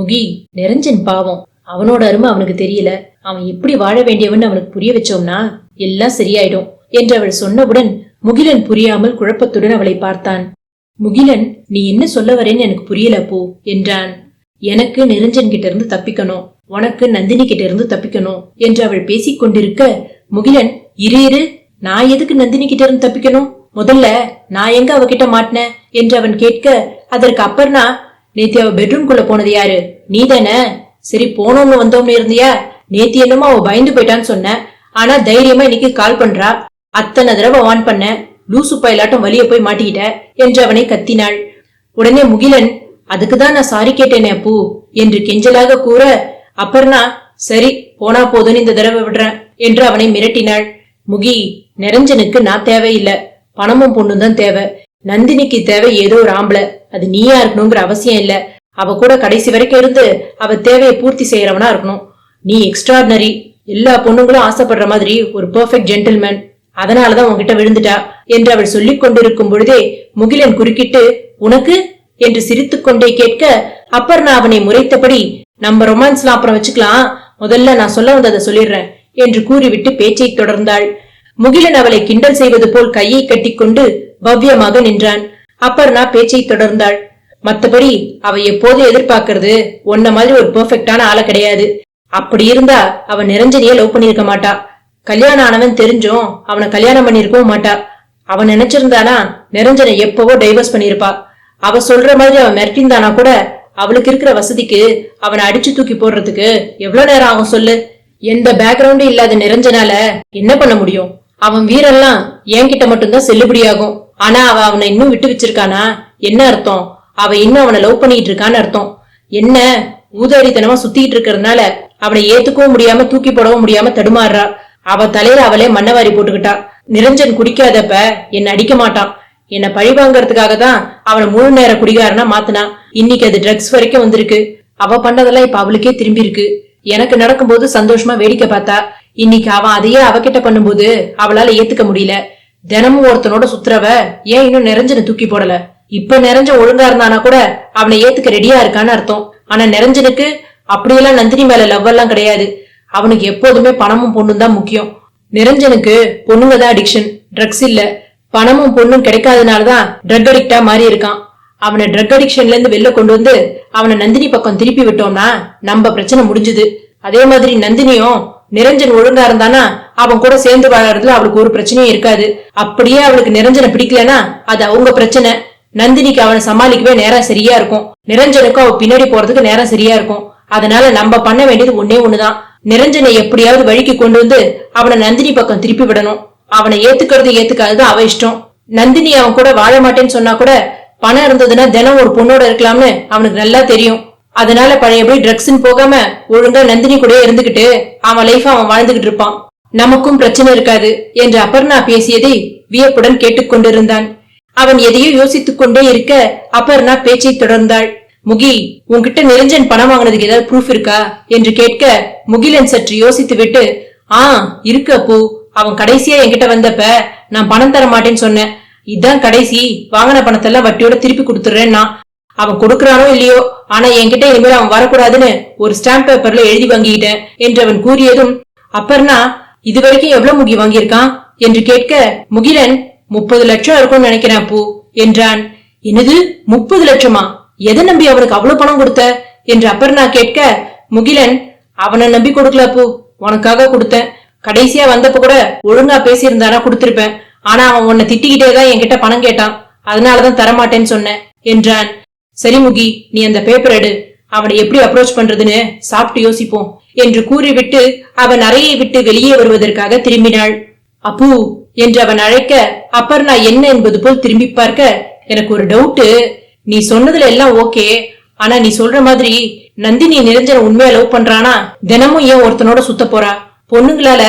முகி நிரஞ்சன் பாவம். அவனோட அருமை அவனுக்கு தெரியல. அவன் எப்படி வாழ வேண்டியவன் அவனுக்கு புரிய வச்சோம்னா எல்லாம் சரியாயிடும் என்று அவள் சொன்னவுடன் முகிலன் புரியாமல் குழப்பத்துடன் அவளை பார்த்தான். முகிலன் நீ என்ன சொல்ல வரேன்னு எனக்கு புரியல போ என்றான். எனக்கு நிரஞ்சன் கிட்ட இருந்து தப்பிக்கணும். உனக்கு நந்தினி கிட்ட இருந்து தப்பிக்கணும் என்று அவள் பேசிக் கொண்டிருக்க முகிலன் இரு இரு. நான் எதுக்கு நந்தினி கிட்ட இருந்து தப்பிக்கணும்? முதல்ல நான் எங்க அவகிட்ட மாட்டினேன்? என்று அவன் கேட்க அதற்கு அப்பர்னா நேத்தி அவ பெட்ரூம்குள்ள போனது யாரு? நீ தானே சரி போனோம்னு வந்தோம்னு இருந்தியா? நேத்தி என்னமோ அவ பயந்து போயிட்டான்னு சொன்ன. ஆனா தைரியமா இன்னைக்கு கால் பண்றா. அத்தனை தடவை வான் பண்ண. லூசு பயிலாட்டம் வழிய போய் மாட்டிக்கிட்ட என்று அவனை கத்தினாள். உடனே முகிலன் அதுக்குதான் நான் சாரி கேட்டேனே அப்பூ என்று கெஞ்சலாக கூற அப்பர்னா சரி போனா போதுன்னு இந்த தடவை விடுறேன் என்று அவனை மிரட்டினாள். முகி நெரஞ்சனுக்கு நான் தேவையில்லை. பணமும் பொண்ணும் தான் தேவை. நந்தினிக்கு தேவை ஏதோ ஒரு ஆம்பளை. அது நீயா இருக்கணுங்கிற அவசியம் இல்ல. அவ கூட கடைசி வரைக்கும் இருந்து அவ தேவையை பூர்த்தி செய்யறவனா இருக்கணும். நீ எக்ஸ்ட்ராடினரி எல்லா பொண்ணுங்களும் ஆசைப்படுற மாதிரி ஒரு பெர்ஃபெக்ட் ஜென்டில்மேன் அதனாலதான் உன்கிட்ட விழுந்துட்டா என்று அவள் சொல்லிக் கொண்டிருக்கும் பொழுதே முகிலன் குறுக்கிட்டு உனக்கு? என்று சிரித்துக்கொண்டே கேட்க அப்பர்ணா அவனை முறைத்தபடி நம்ம ரொமான்ஸ்லாம் அப்புறம் வச்சுக்கலாம். முதல்ல நான் சொல்ல வந்ததை சொல்லிடுறேன் என்று கூறிவிட்டு பேச்சை தொடர்ந்தாள். முகிலன் அவளை கிண்டல் செய்வது போல் கையை கட்டிக்கொண்டு பவ்யமாக நின்றான். அப்பர்ணா பேச்சை தொடர்ந்தாள். மத்தபடி அவ எப்போது எதிர்பார்க்கறது? உன்ன மாதிரி ஒரு பெர்ஃபெக்டான ஆளை கிடையாது. அப்படி இருந்தா அவ நிரஞ்சனிய லவ் பண்ணிருக்க மாட்டா. கல்யாணம் ஆனவன் தெரிஞ்சும் அவனை கல்யாணம் பண்ணிருக்கவும் மாட்டா. அவன் நினைச்சிருந்தானா நிரஞ்சனை எப்பவோ டைவர்ஸ் பண்ணிருப்பா அவ சொல்ற மாதிரி அவன் மிரட்டிந்தானா கூட அவளுக்கு இருக்கிற வசதிக்கு அவனை அடிச்சு தூக்கி போடுறதுக்கு எவ்வளவு நேரம் ஆகும் சொல்லு? எந்த பேக்ரவுண்டும் இல்லாத நிரஞ்சனால என்ன பண்ண முடியும்? அவன் வீரெல்லாம் என்கிட்ட மட்டும்தான் செல்லுபடியாகும். ஆனா அவ அவனை இன்னும் விட்டு வச்சிருக்கானா? என்ன அர்த்தம்? அவ இன்னும் அவனை லவ் பண்ணிட்டு இருக்கான்னு அர்த்தம். என்ன? ஊதாரித்தனமா சுத்திட்டு இருக்கறதுனால அவனை ஏத்துக்கவும் முடியாம தூக்கி போடவும் முடியாம தடுமாறுறா அவ தலையில அவளே மண்ணவாரி போட்டுக்கிட்டா. நிரஞ்சன் குடிக்காதப்ப என்ன அடிக்க மாட்டான். என்ன பழி வாங்கறதுக்காக தான் அவனை முழு நேர குடிகாரனா மாத்தினா. இன்னைக்கு அது ட்ரக்ஸ் வரைக்கும் வந்திருக்கு. அவ பண்ணதெல்லாம் இப்ப அவளுக்கே திரும்பி இருக்கு எனக்கு நடக்கும்போது சந்தோஷமா வேடிக்கை பார்த்தா. இன்னைக்கு அவன் அதையே அவகிட்ட பண்ணும்போது அவளால ஏத்துக்க முடியல. தினமும் ஒருத்தனோட சுத்துறவ ஏன் இன்னும் நிறைஞ்சனை தூக்கி போடல? இப்ப நிறைஞ்ச ஒழுங்கா இருந்தானா கூட அவனை ஏத்துக்க ரெடியா இருக்கான்னு அர்த்தம். ஆனா நிறைஞ்சனுக்கு அப்படியெல்லாம் நந்தினி மேல லவ் எல்லாம் கிடையாது. அவனுக்கு எப்போதுமே பணமும் பொண்ணும் தான் முக்கியம். நிரஞ்சனுக்கு பொண்ணுங்க தான் அடிக்ஷன் ட்ரக்ஸ் இல்ல. பணமும் பொண்ணும் கிடைக்காதனாலதான் ட்ரக் அடிக்டா மாறி இருக்கான். அவனை ட்ரக் அடிக்ஷன்ல இருந்து வெளில கொண்டு வந்து அவனை நந்தினி பக்கம் திருப்பி விட்டோம்னா நம்ம பிரச்சனை முடிஞ்சுது. அதே மாதிரி நந்தினியும் நிரஞ்சன் ஒழுங்கா இருந்தானா? அவன் கூட சேர்ந்து வாழறதுல அவளுக்கு ஒரு பிரச்சனையும் இருக்காது. அப்படியே அவளுக்கு நிரஞ்சனை பிடிக்கலனா அது அவங்க பிரச்சனை. நந்தினிக்கு அவனை சமாளிக்கவே நேரம் சரியா இருக்கும். நிரஞ்சனுக்கும் அவ பின்னாடி போறதுக்கு நேரம் சரியா இருக்கும். அதனால நம்ம பண்ண வேண்டியது ஒன்னே ஒண்ணுதான். நிரஞ்சனை எப்படியாவது வழிக்கு கொண்டு வந்து அவனை நந்தினி பக்கம் திருப்பி விடணும். அவனை ஏத்துக்கிறது ஏத்துக்காதது அவ இஷ்டம். நந்தினி அவன் கூட வாழ மாட்டேன்னு சொன்னா கூட பணம் இருந்ததுன்னா தினம் ஒரு பொண்ணோட இருக்கலாம்னு அவனுக்கு நல்லா தெரியும். அதனால பழையபடி ட்ரக்ஸ்ன்னு போகாம ஒழுங்கா நந்தினி கூட இருந்துகிட்டு அவன் லைஃப் அவன் வாழ்ந்துகிட்டு இருப்பான். நமக்கும் பிரச்சனை இருக்காது என்று அபர்ணா பேசியதை வியப்புடன் கேட்டுக்கொண்டிருந்தான். அவன் எதையோ யோசித்துக் கொண்டே இருக்க அபர்ணா பேச்சை தொடர்ந்தாள். முகி உன்கிட்ட நிரஞ்சன் பணம் வாங்கினதுக்கு ஏதாவது ப்ரூஃப் இருக்கா? என்று கேட்க முகிலன் சற்று யோசித்து விட்டு ஆ இருக்கு அப்போ. அவன் கடைசியா என்கிட்ட வந்தப்ப நான் பணம் தர மாட்டேன்னு சொன்னேன். இதான் கடைசி. வாங்கின பணத்தெல்லாம் வட்டியோட திருப்பி கொடுத்துறேன்னா அவன் கொடுக்கறானோ இல்லையோ? ஆனா என்கிட்ட இனிமேல் அவன் வரக்கூடாதுன்னு ஒரு ஸ்டாம்ப் பேப்பர்ல எழுதி வாங்கிக்கிட்டேன் என்று அவன் கூறியதும் அப்பர்னா இது வரைக்கும் எவ்வளவு முகி வாங்கியிருக்கான்? என்று கேட்க முகிலன் முப்பது லட்சம் இருக்கும்னு நினைக்கிறேன் பூ என்றான். என்னது முப்பது லட்சமா? எதை நம்பி அவனுக்கு அவ்வளவு பணம் கொடுத்த? என்று அப்பர்ணா கேட்க முகிலன் அவனை நம்பி கொடுக்கல பூ உனக்காக கொடுத்தேன். கடைசியா வந்தப்ப கூட ஒழுங்கா பேசியிருந்தானா கொடுத்திருப்பேன். ஆனா அவன் உன்னை திட்டிக்கிட்டே தான் என்கிட்ட பணம் கேட்டான். அதனாலதான் தரமாட்டேன்னு சொன்னேன் என்றான். சரி முகி நீ அந்த பேப்பர் எடு. அவனை எப்படி அப்ரோச் பண்றதுன்னு சாப்பிட்டு யோசிப்போம் என்று கூறிவிட்டு அவன் அறையை விட்டு வெளியே வருவதற்காக திரும்பினாள். அப்பு என்று அவன் அழைக்க அப்பர்ணா என்ன என்பது போல் திரும்பி பார்க்க எனக்கு ஒரு டவுட்டு நீ சொன்னதுல எல்லாம் ஓகே ஆனா நீ சொல்ற மாதிரி நந்தினி நிரஞ்சன உண்மையா லவ் பண்றானா? தினமும் ஏன் ஒருத்தனோட சுத்த போறா? பொண்ணுங்களால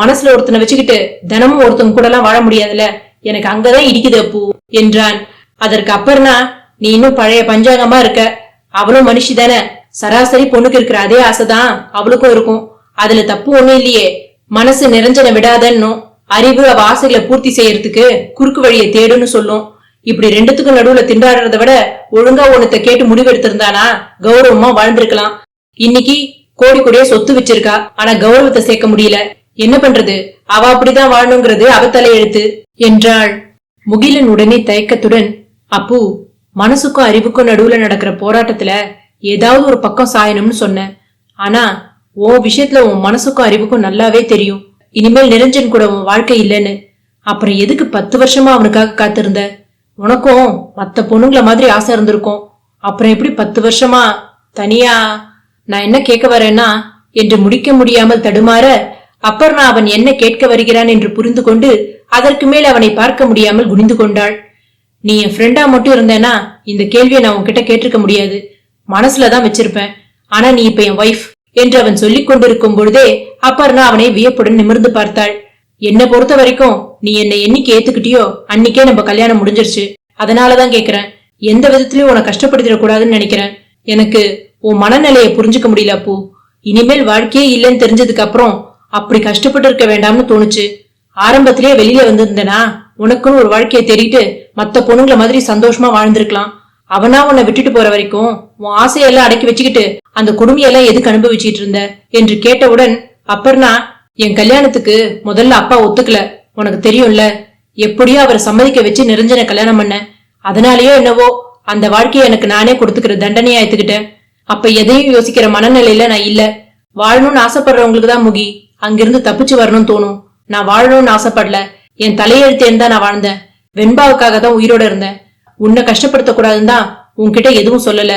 மனசுல ஒருத்தனை வச்சுக்கிட்டு தினமும் ஒருத்தன் கூட எல்லாம் வாழ முடியாதுல. எனக்கு அங்கதான் இடிக்குது அப்பு என்றான். அதற்கு அப்பர்னா நீ இன்னும் பழைய பஞ்சாங்கமா இருக்க. அவளும் மனுஷி தானே. சராசரி பொண்ணுக்கு இருக்கிற அதே ஆசைதான் அவளுக்கும் இருக்கும். அதுல தப்பு ஒண்ணும் இல்லையே. மனசு நிரஞ்சன விடாதன்னும் அறிவு அவ ஆசைகளை பூர்த்தி செய்யறதுக்கு குறுக்கு வழியை தேடுன்னு சொல்லும். இப்படி ரெண்டுத்துக்கும் நடுவுல திண்டாடுறத விட ஒழுங்கா ஒண்ணுத்த கேட்டு முடிவெடுத்திருந்தானா கௌரவமா வாழ்ந்திருக்கலாம். இன்னைக்கு கோடி கோடியா சொத்து வச்சிருக்கா ஆனா கௌரவத்தை சேர்க்க முடியல. என்ன பண்றது? அவ அப்படிதான் வாழணுங்கிறது அவ தலையெழுத்து என்றாள். முகிலன் உடனே தயக்கத்துடன் அப்பு மனசுக்கும் அறிவுக்கும் நடுவுல நடக்கிற போராட்டத்துல ஏதாவது ஒரு பக்கம் சாயணும்னு சொன்னேன். ஆனா உன் விஷயத்துல உன் மனசுக்கும் அறிவுக்கும் நல்லாவே தெரியும். இனிமேல் நிரஞ்சன் கூட உன் வாழ்க்கை இல்லைன்னு. அப்புறம் எதுக்கு பத்து வருஷமா அவனுக்காக காத்திருந்த? உனக்கும் மத்த பொண்ணுங்கள மாதிரி ஆசை இருந்திருக்கும். அப்புறம் எப்படி பத்து வருஷமா தனியா நான் என்ன கேட்க வரேன்னா என்று முடிக்க முடியாமல் தடுமாற அப்பர்ணா அவன் என்ன கேட்க வருகிறான் என்று புரிந்து கொண்டு அதற்கு மேல் அவனை பார்க்க முடியாமல் குனிந்து கொண்டாள். நீ என் ஃப்ரெண்டா மட்டும் இருந்தேன்னா இந்த கேள்வியை நான் உன்கிட்ட கேட்டிருக்க முடியாது. மனசுல தான் வச்சிருப்பேன். ஆனா நீ இப்ப என் ஒய்ஃப் என்று அவன் சொல்லிக் கொண்டிருக்கும் பொழுதே அப்பர்ணா அவனை வியப்புடன் நிமிர்ந்து பார்த்தாள். என்னை பொறுத்த வரைக்கும் நீ என்னை என்னைக்கு ஏத்துக்கிட்டியோ அன்னைக்கே நம்ம கல்யாணம் முடிஞ்சிருச்சு. அதனாலதான் கேக்குறேன். எந்த விதத்திலயும் உன்னை கஷ்டப்படுத்திடக்கூடாதுன்னு நினைக்கிறேன். எனக்கு உன் மனநிலையை புரிஞ்சுக்க முடியல அப்போ. இனிமேல் வாழ்க்கையே இல்லைன்னு தெரிஞ்சதுக்கு அப்புறம் அப்படி கஷ்டப்பட்டு இருக்க வேண்டாம்னு தோணுச்சு. ஆரம்பத்திலேயே வெளியில வந்திருந்தேனா? உனக்குன்னு ஒரு வாழ்க்கையை தேடிட்டு மத்த பொண்ணுங்கள மாதிரி சந்தோஷமா வாழ்ந்திருக்கலாம். அவனா உன்னை விட்டுட்டு போற வரைக்கும் உன் ஆசையெல்லாம் அடக்கி வச்சுக்கிட்டு அந்த கொடுமையெல்லாம் எதுக்கு அனுபவிச்சிட்டு இருந்த? என்று கேட்டவுடன் அப்பர்னா என் கல்யாணத்துக்கு முதல்ல அப்பா ஒத்துக்கல. உனக்கு தெரியும்ல எப்படியோ அவரை சம்மதிக்க வச்சு நிரஞ்சன கல்யாணம் பண்ண. அதனாலயோ என்னவோ அந்த வாழ்க்கையை எனக்கு நானே கொடுத்துக்கிற தண்டனையா எடுத்துக்கிட்டேன். அப்ப எதையும் யோசிக்கிற மனநிலையில நான் இல்ல. வாழணும்னு ஆசைப்படுறவங்களுக்கு தான் முகி. அங்கிருந்து தப்பிச்சு வரணும்னு தோணும். நான் வாழணும்னு ஆசைப்படல. என் தலையெழுத்தேன்னு தான் நான் வாழ்ந்தேன். வெண்பாவுக்காக தான் உயிரோட இருந்தேன். உன்னை கஷ்டப்படுத்த கூடாதுன்னு தான் உன்கிட்ட எதுவும் சொல்லல.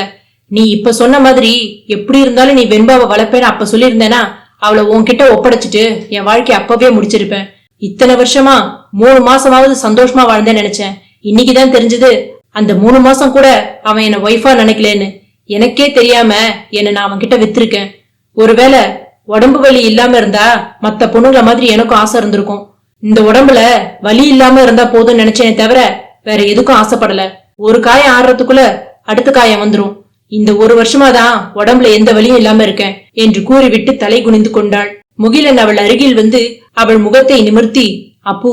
நீ இப்ப சொன்ன மாதிரி எப்படி இருந்தாலும் நீ வெண்பாவை வளர்ப்பேன்னு அப்ப சொல்லியிருந்தேனா அவளை உன்கிட்ட ஒப்படைச்சிட்டு என் வாழ்க்கை அப்பவே முடிச்சிருப்பேன். இத்தனை வருஷமா மூணு மாசமாவது சந்தோஷமா வாழ்ந்தேன்னு நினைச்சேன். இன்னைக்குதான் தெரிஞ்சது அந்த மூணு மாசம் கூட அவன் என்ன ஒய்ஃபா நினைக்கலன்னு. எனக்கே தெரியாம என்ன நான் அவன் கிட்ட வித்திருக்கேன். ஒருவேளை உடம்பு வலி இல்லாம இருந்தா மத்த பொண்ணுங்கள மாதிரி எனக்கும் ஆசை இருந்திருக்கும். இந்த உடம்புல வலி இல்லாம இருந்தா போதும்னு நினைச்சேனே தவிர வேற எதுக்கும் ஆசைப்படல. ஒரு காயம் ஆடுறதுக்குள்ள அடுத்த காயம் வந்துரும். இந்த ஒரு வருஷமா தான் உடம்புல எந்த வலியும் இல்லாம இருக்கேன் என்று கூறிவிட்டு தலை குனிந்து கொண்டாள். முகிலன் அவள் அருகில் வந்து அவள் முகத்தை நிமிர்த்தி அப்பு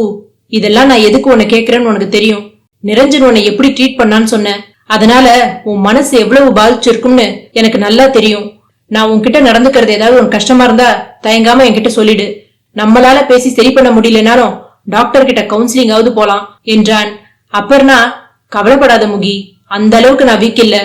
இதெல்லாம் நான் எதுக்கு உன்னை கேக்குறேன்னு உனக்கு தெரியும். நிரஞ்சன் உன்னை எப்படி ட்ரீட் பண்ணான்னு சொன்னேன் அதனால உன் மனசு எவ்வளவு பாதிச்சிருக்கும்னு எனக்கு நல்லா தெரியும். நான் உன்கிட்ட நடந்துக்கிறது ஏதாவது உனக்கு கஷ்டமா இருந்தா தயங்காம என்கிட்ட சொல்லிடு. நம்மளால பேசி சரி பண்ண முடியலனாலும் டாக்டர் கிட்ட கவுன்சிலிங்காவது போலாம் என்றான். அப்பர்னா கவலைப்படாத முகி அந்த அளவுக்கு நான் வீக் இல்ல.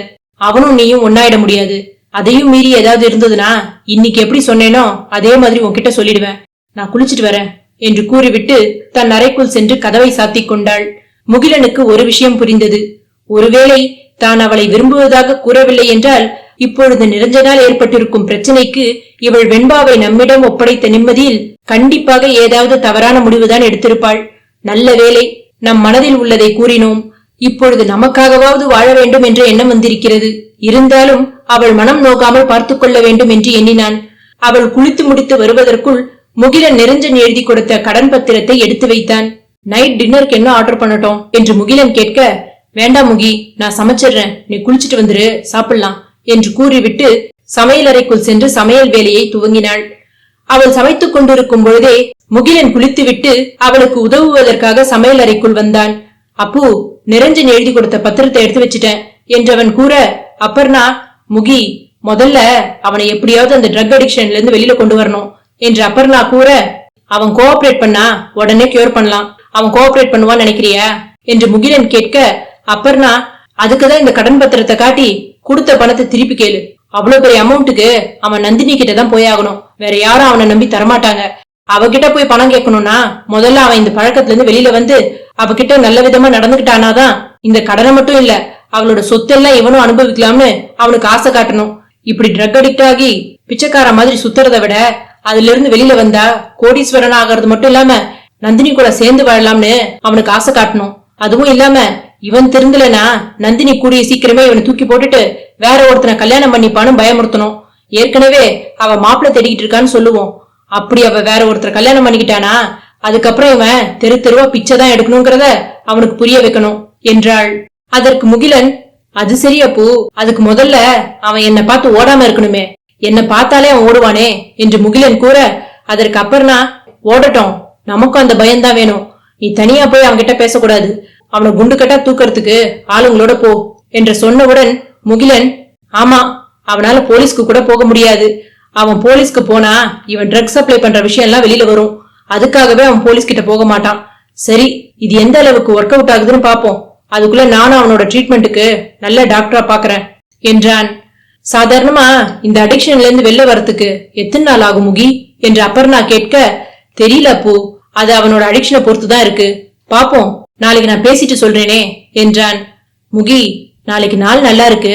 அவனும் நீயும் ஒன்னாயிட முடியாது. அதையும் மீறி ஏதாவது இருந்ததுன்னா இன்னைக்கு எப்படி சொன்னேனோ அதே மாதிரி உன்கிட்ட சொல்லிடுவேன். நான் குளிச்சிட்டு வரேன் என்று கூறிவிட்டு தன் அறைக்குள் சென்று கதவை சாத்திக் கொண்டாள். முகிலனுக்கு ஒரு விஷயம் புரிந்தது. ஒருவேளை தான் அவளை விரும்புவதாக கூறவில்லை என்றால் இப்பொழுது நிரஞ்சனால் ஏற்பட்டிருக்கும் பிரச்சனைக்கு இவள் வெண்பாவை நம்மிடம் ஒப்படைத்த நிம்மதியில் கண்டிப்பாக ஏதாவது தவறான முடிவுதான் எடுத்திருப்பாள். நல்ல வேலை நம் மனதில் உள்ளதை கூறினோம். இப்பொழுது நமக்காகவாவது வாழ வேண்டும் என்ற எண்ணம் வந்திருக்கிறது. இருந்தாலும் அவள் மனம் நோக்காமல் பார்த்து கொள்ள வேண்டும் என்று எண்ணினான். அவள் குளித்து முடித்து வருவதற்குள் முகிலன் நெருஞ்சன் எழுதி கொடுத்த கடன் பத்திரத்தை எடுத்து வைத்தான். நைட் டின்னருக்கு என்ன ஆர்டர் பண்ணட்டும்? என்று முகிலன் கேட்க வேண்டாம் முகி நான் சமைச்சிடுறேன். நீ குளிச்சிட்டு வந்துரு சாப்பிடலாம் என்று கூறிவிட்டு சமையலறைக்குள் சென்று சமையல் வேலையை துவங்கினாள். அவள் சமைத்துக் கொண்டிருக்கும் பொழுதே முகிலன் குளித்துவிட்டு அவளுக்கு உதவுவதற்காக சமையல் அறைக்குள் வந்தான். அப்பு நிரஞ்சன் எழுதி கொடுத்த பத்திரத்தை எடுத்து வச்சிட்டேன் என்றவன் கூற அப்பர்னா முகி முதல்ல அவனை எப்படியாவது அந்த ட்ரக் அடிக்ஷன்ல இருந்து வெளியில கொண்டு வரணும் என்று அப்பர்னா கூற அவன் கோஆபரேட் பண்ணா உடனே கியூர் பண்ணலாம். அவன் கோஆபரேட் பண்ணுவான்னு நினைக்கிறியா? என்று முகிலன் கேட்க அப்பர்னா அதுக்குதான் இந்த கடன் பத்திரத்தை காட்டி கொடுத்த பணத்தை திருப்பி கேளு. அவ்வளவு பெரிய அமௌண்ட்டுக்கு அவன் நந்தினி கிட்ட தான் போயாகணும் வேற யாரும் அவனை நம்பி தரமாட்டாங்க. அவகிட்ட போய் பணம் கேட்கணும்னா முதல்ல அவன் இந்த பழக்கத்துல இருந்து வெளியில வந்து அவகிட்ட நல்ல விதமா நடந்துகிட்டானாதான் இந்த கடனை மட்டும் இல்ல அவளோட சொத்தெல்லாம் இவனும் அனுபவிக்கலாம்னு அவனுக்கு ஆசை காட்டணும். இப்படி ட்ரக் அடிக்ட் ஆகி பிச்சைக்கார மாதிரி சுத்துறதை விட அதுல இருந்து வெளியில வந்தா கோடீஸ்வரன் ஆகிறது மட்டும் இல்லாம நந்தினி கூட சேர்ந்து வாழலாம்னு அவனுக்கு ஆசை காட்டணும். அதுவும் இல்லாம இவன் திருந்தலனா நந்தினி கூடிய சீக்கிரமே இவனை தூக்கி போட்டுட்டு வேற ஒருத்தனை கல்யாணம் பண்ணிப்பான்னு பயமுறுத்தணும். ஏற்கனவே அவ மாப்பிள்ளை தேடிக்கிட்டு இருக்கான்னு சொல்லுவோம். அப்படி அவ வேற ஒருத்தர் கல்யாணம் பண்ணிக்கிட்டானா அதுக்கப்புறம் இவன் தெரு தெருவா பிச்சை தான் எடுக்கணுங்கிறத அவனுக்கு புரிய வைக்கணும் என்றாள். அதற்கு முகிலன் அது சரி அப்பு அதுக்கு முதல்ல அவன் என்னை பார்த்து ஓடாம இருக்கணுமே. என்ன பார்த்தாலே அவன் ஓடுவானே என்று முகிலன் கூற அதற்கு அப்புறம்னா ஓடட்டும். நமக்கும் அந்த பயம்தான் வேணும். நீ தனியா போய் அவன்கிட்ட பேசக்கூடாது. அவனை குண்டு கட்டா தூக்கறதுக்கு ஆளுங்களோட போ என்று சொன்னவுடன் முகிலன் ஆமா அவனால போலீஸ்க்கு கூட போக முடியாது. அவன் போலீஸ்க்கு போனா இவன் ட்ரக்ஸ் சப்ளை பண்ற விஷயம் எல்லாம் வெளியில வரும். அதுக்காகவே அவன் போலீஸ் கிட்ட போக மாட்டான். சரி இது எந்த அளவுக்கு ஒர்க் அவுட் ஆகுதுன்னு பாப்போம். அதுக்குள்ள நானும் அவனோட ட்ரீட்மெண்ட்டுக்கு நல்ல டாக்டரா பாக்குறேன் என்றான். சாதாரணமா இந்த அடிக்ஷன்ல இருந்து வெளில வரத்துக்கு எத்தனை நாள் ஆகும் முகி? என்று அப்பர்ணா கேட்க தெரியல பூ அது அவனோட அடிக்ஷனை பொறுத்து தான் இருக்கு. பாப்போம். நாளைக்கு நான் பேசிட்டு சொல்றேனே என்றான். முகி நாளைக்கு நாள் நல்லா இருக்கு.